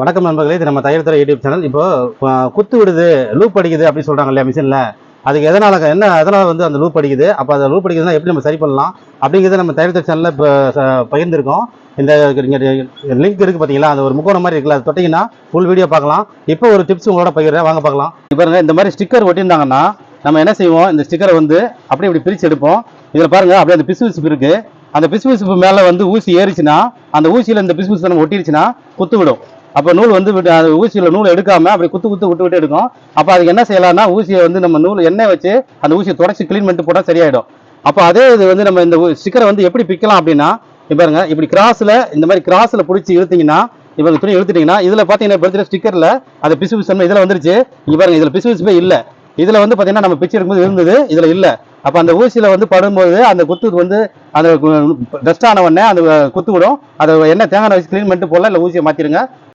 வணக்கம் நண்பர்களே இது நம்ம தையல் துறை யூடியூப் சேனல். இப்போ குத்து விடுது லூப் அடிக்குது அப்படின்னு சொல்றாங்க இல்லையா மிஷினில் அதுக்கு எதனால என்ன எதனால் வந்து அந்த லூப் அடிக்குது? அப்போ அந்த லூப் அடிக்குதுன்னா எப்படி நம்ம சரி பண்ணலாம்? அப்படிங்கிறத நம்ம தையல் துறை சேனலில் இப்போ பகிர்ந்துருக்கோம். இந்த லிங்க் இருக்குது பார்த்தீங்களா அந்த ஒரு முக்கோணம் மாதிரி இருக்குல்ல அது தொட்டிங்கன்னா ஃபுல் வீடியோ பார்க்கலாம். இப்போ ஒரு டிப்ஸ் உங்களோட பகிர்றேன். வாங்க பார்க்கலாம். இப்போ இந்த மாதிரி ஸ்டிக்கர் ஒட்டியிருந்தாங்கன்னா நம்ம என்ன செய்வோம்? இந்த ஸ்டிக்கரை வந்து அப்படியே இப்படி பிரித்து எடுப்போம். இதில் பாருங்க அப்படியே அந்த பிசு பிசுப்பு அந்த பிசு பிசுப்பு மேலே வந்து ஊசி ஏறிச்சுன்னா அந்த ஊசியில் இந்த பிசு பிசு நம்ம ஒட்டிருச்சுன்னா குத்து விடும். அப்போ நூல் வந்து விட்டு அந்த ஊசியில் நூல் எடுக்காமல் அப்படி குத்து குத்து விட்டு விட்டு எடுக்கும். அப்போ அதுக்கு என்ன செய்யலாம்னா ஊசியை வந்து நம்ம நூல் எண்ணெய் வச்சு அந்த ஊசியை தொடச்சி க்ளீன் பண்ணிட்டு போட்டால் சரியாயிடும். அப்போ அதே இது வந்து நம்ம இந்த ஸ்டிக்கரை வந்து எப்படி பிக்கலாம் அப்படின்னா இப்போ பாருங்க இப்படி கிராஸில் இந்த மாதிரி கிராஸில் பிடிச்சி இழுத்தீங்கன்னா இவங்க துணி இழுத்துட்டீங்கன்னா இதில் பார்த்தீங்கன்னா இப்போ ஸ்டிக்கரில் அது பிசு பிசு இதில் வந்துருச்சு. இங்கே இதில் பிசு பிசுப்பே இல்லை. இதில் வந்து பார்த்தீங்கன்னா நம்ம பிச்சு எடுக்கும்போது இருந்தது இதில் இல்லை. அப்போ அந்த ஊசியில் வந்து படும்போது அந்த குத்து வந்து அந்த டஸ்ட் ஆன உடனே அந்த குத்து விடும். அதை என்ன தேங்காய் வச்சு க்ளீன் பண்ணிட்டு போடலாம் இல்லை ஊசியை மாற்றிடுங்க